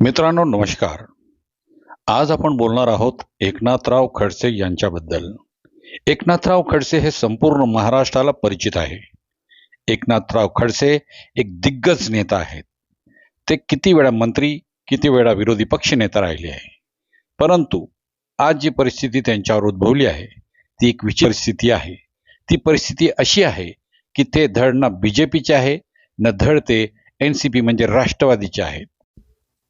मित्रांनो नमस्कार. आज आपण बोलणार आहोत एकनाथराव खडसे यांच्याबद्दल. एकनाथराव खडसे हे संपूर्ण महाराष्ट्राला परिचित आहे. एकनाथराव खडसे एक दिग्गज नेता आहेत. ते किती वेळा मंत्री किती वेळा विरोधी पक्ष नेता राहिले आहे. परंतु आज जी परिस्थिती त्यांच्यावर उद्भवली आहे ती एक विचार स्थिती आहे. ती परिस्थिती अशी आहे की ते धड ना बी जे पीचे आहे न धड ते एन सी पी म्हणजे राष्ट्रवादीचे आहेत.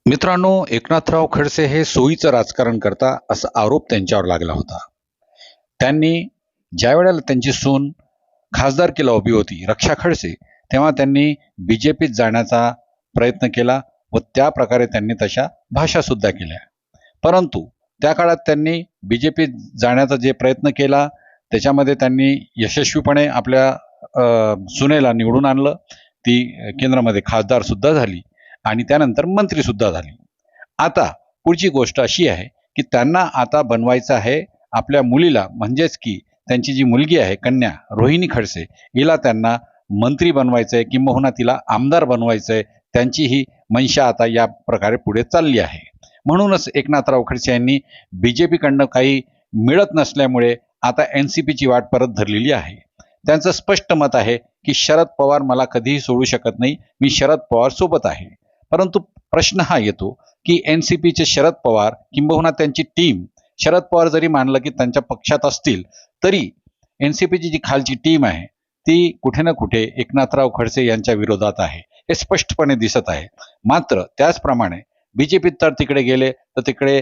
मित्रांनो एकनाथराव खडसे हे सोयीचं राजकारण करता असा आरोप त्यांच्यावर लागला होता. त्यांनी ज्या वेळेला त्यांची सून खासदारकीला उभी होती रक्षा खडसे तेव्हा त्यांनी बी जे पीत जाण्याचा प्रयत्न केला व त्या प्रकारे त्यांनी तशा भाषा सुद्धा केल्या. परंतु त्या काळात त्यांनी बी जे पीत जाण्याचा जे प्रयत्न केला त्याच्यामध्ये त्यांनी यशस्वीपणे आपल्या सुनेला निवडून आणलं. ती केंद्रामध्ये खासदार सुद्धा झाली. आणि त्यानंतर मंत्री सुद्धा झाली. आता पुढची गोष्ट अशी आहे की त्यांना आता बनवायचं आहे आपल्या मुलीला म्हणजेच की त्यांची जी मुलगी आहे कन्या रोहिणी खडसे हिला त्यांना मंत्री बनवायचं आहे किंबहुना तिला आमदार बनवायचं आहे त्यांची ही मंशा आता या प्रकारे पुढे चालली आहे. म्हणूनच एकनाथराव खडसे यांनी बी जे पीकडनं काही मिळत नसल्यामुळे आता एन सी पीची वाट परत धरलेली आहे. त्यांचं स्पष्ट मत आहे की शरद पवार मला कधीही सोडू शकत नाही मी शरद पवार सोबत आहे. परंतु प्रश्न हा येतो की एन सी पीचे शरद पवार किंबहुना त्यांची टीम शरद पवार जरी मानलं की त्यांच्या पक्षात असतील तरी एन सी पीची जी खालची टीम आहे ती कुठे ना कुठे एकनाथराव खडसे यांच्या विरोधात आहे. हे स्पष्टपणे दिसत आहे. मात्र त्याचप्रमाणे बीजेपीत तर तिकडे गेले तर तिकडे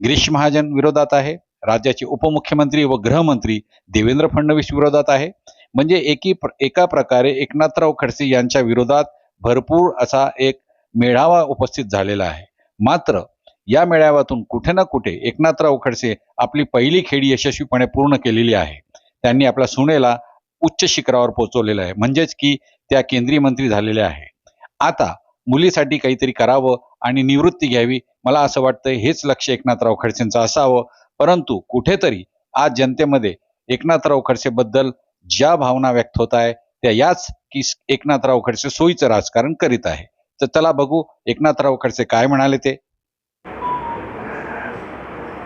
गिरीश महाजन विरोधात आहे. राज्याचे उपमुख्यमंत्री व गृहमंत्री देवेंद्र फडणवीस विरोधात आहे. म्हणजे एकी एका प्रकारे एकनाथराव खडसे यांच्या विरोधात भरपूर असा एक मेळावा उपस्थित झालेला आहे. मात्र या मेळाव्यातून कुठे ना कुठे एकनाथराव खडसे आपली पहिली खेळी यशस्वीपणे पूर्ण केलेली आहे. त्यांनी आपल्या सुनेला उच्च शिखरावर पोहोचवलेलं आहे. म्हणजेच की त्या केंद्रीय मंत्री झालेल्या आहे. आता मुलीसाठी काहीतरी करावं आणि निवृत्ती घ्यावी मला असं वाटतं हेच लक्ष एकनाथराव खडसेंचं असावं. परंतु कुठेतरी आज जनतेमध्ये एकनाथराव खडसेबद्दल ज्या भावना व्यक्त होत आहे त्या याच की एकनाथराव खडसे सोयीचं राजकारण करीत आहे. तर चला बघू एकनाथराव खडसे काय म्हणाले ते.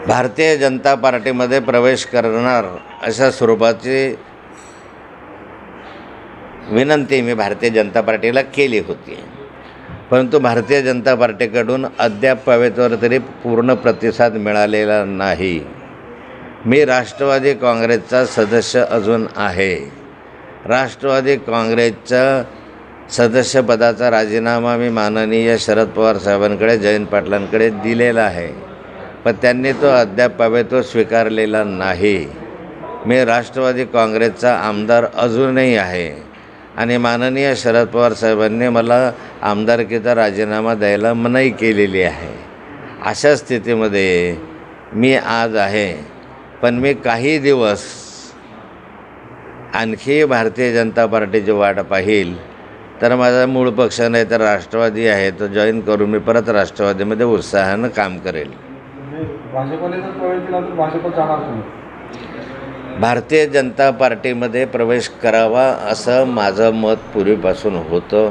भारतीय जनता पार्टीमध्ये प्रवेश करणार अशा स्वरूपाची विनंती मी भारतीय जनता पार्टीला केली होती. परंतु भारतीय जनता पार्टीकडून अद्याप पवेतवर तरी पूर्ण प्रतिसाद मिळालेला नाही. मी राष्ट्रवादी काँग्रेसचा सदस्य अजून आहे. राष्ट्रवादी काँग्रेसचा सदस्यपदाचा राजीनामा मी माननीय शरद पवार साहेबांकडे जयंत पाटलांकडे दिलेला आहे. पण त्यांनी तो अद्याप पावे तो स्वीकारलेला नाही. मी राष्ट्रवादी काँग्रेसचा आमदार अजूनही आहे आणि माननीय शरद पवार साहेबांनी मला आमदारकीचा राजीनामा द्यायला मनाई केलेली आहे. अशा स्थितीमध्ये मी आज आहे. पण मी काही दिवस आणखी भारतीय जनता पार्टीची वाट पाहिल. तर माझा मूळ पक्ष नाही तर राष्ट्रवादी आहे. तो जॉईन करून मी परत राष्ट्रवादीमध्ये उत्साहानं काम करेल. भारतीय जनता पार्टीमध्ये प्रवेश करावा असं माझं मत पूर्वीपासून होतं.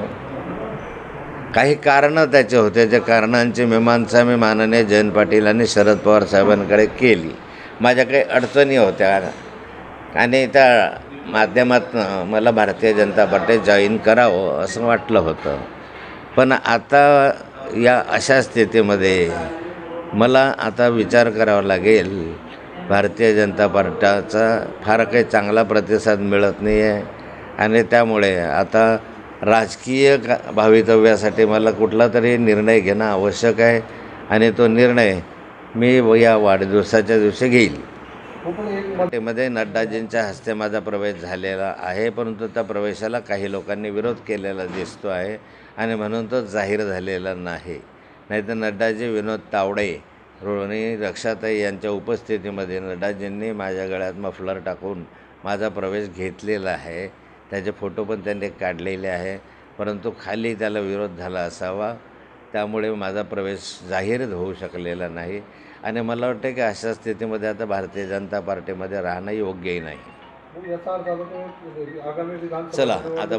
काही कारणं त्याचे होते. त्या कारणांची मीमांसा मी माननीय जयंत पाटील आणि शरद पवार साहेबांकडे केली. माझ्या काही अडचणी होत्या. आणि त्या माध्यमातून मला भारतीय जनता पार्टी जॉईन करावं असं वाटलं होतं. पण आता या अशा स्थितीमध्ये मला आता विचार करावा लागेल. भारतीय जनता पार्टीचा फार काही चांगला प्रतिसाद मिळत नाही आहे आणि त्यामुळे आता राजकीय का भवितव्यासाठी मला कुठला तरी निर्णय घेणं आवश्यक आहे. आणि तो निर्णय मी या वाढदिवसाच्या दिवशी घेईल. मध्ये नड्डाजींच्या हस्ते माझा प्रवेश झालेला आहे परंतु त्या प्रवेशाला काही लोकांनी विरोध केलेला दिसतो आहे आणि म्हणून तो जाहीर झालेला नाही. नाहीतर नड्डाजी विनोद तावडे रोहिणी रक्षाताई यांच्या उपस्थितीमध्ये नड्डाजींनी माझ्या गळ्यात मफलर टाकून माझा प्रवेश घेतलेला आहे. त्याचे फोटो पण त्यांनी काढलेले आहे परंतु खाली त्याला विरोध झाला असावा. त्यामुळे माझा प्रवेश जाहीर होऊ शकलेला नाही. आणि मला वाटतं की अशा स्थितीमध्ये आता भारतीय जनता पार्टीमध्ये राहणं योग्यही नाही. चला आता